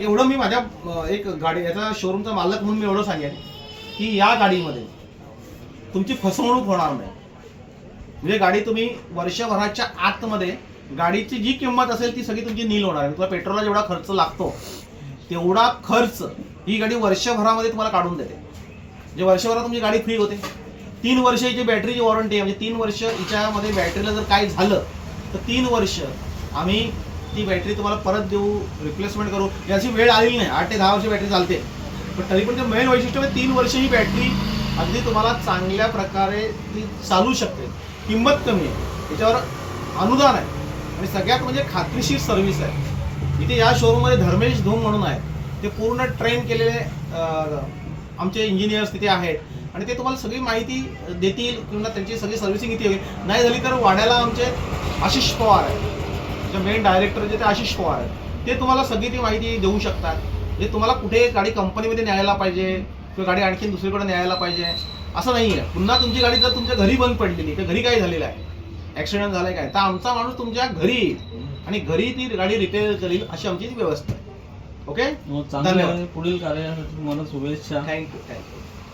एवढं मी माझ्या एक गाडी याचा शोरूमचा मालक म्हणून मी एवढं सांगेन की या गाडीमध्ये तुमची फसवणूक होणार नाही. म्हणजे गाडी तुम्ही वर्षभराच्या आतमध्ये गाडीची जी किंमत असेल ती सगळी तुमची नील होणार आहे. तुला पेट्रोलला जेवढा खर्च लागतो तेवढा खर्च ही गाडी वर्षभरामध्ये तुम्हाला काढून देते. म्हणजे वर्षभरात तुमची गाडी फ्री होते. तीन वर्ष हिची बॅटरीची वॉरंटी आहे. म्हणजे तीन वर्ष हिच्यामध्ये बॅटरीला जर काय झालं तर तीन वर्ष आम्ही ती बॅटरी तुम्हाला परत देऊ रिप्लेसमेंट करू. याची वेळ आलेली नाही. आठ ते दहा वर्ष बॅटरी चालते. पण तरी पण ते मेन वैशिष्ट्य म्हणजे तीन वर्ष ही बॅटरी अगदी तुम्हाला चांगल्या प्रकारे ती चालू शकते. किंमत कमी आहे. त्याच्यावर अनुदान आहे. आणि सगळ्यात म्हणजे खात्रीशीर सर्व्हिस आहे. इथे या शोरूममध्ये धर्मेश धूम म्हणून आहेत. ते पूर्ण ट्रेन केलेले आमचे इंजिनियर्स तिथे आहेत. आणि ते तुम्हाला सगळी माहिती देतील किंवा त्यांची सगळी सर्व्हिसिंग इथे होईल. नाही झाली तर वाड्याला आमचे आशिष पवार आहे जे मेन डायरेक्टर जे ते आशिष पवार आहेत. ते तुम्हाला सगळी ती माहिती देऊ शकतात. म्हणजे तुम्हाला कुठे गाडी कंपनीमध्ये न्यायला पाहिजे किंवा गाडी आणखी दुसरीकडे न्यायला पाहिजे असं नाही आहे पुन्हा तुमची गाडी जर तुमच्या घरी बंद पडलेली किंवा घरी काय झालेलं आहे? ऍक्सिडेंट झालाय काय? तर आमचा माणूस तुमच्या घरी येईल. आणि घरी ती गाडी रिपेअर करील अशी आमची व्यवस्था आहे. ओके धन्यवाद. पुढील कार्यासाठी तुम्हाला शुभेच्छा. Thank you thank you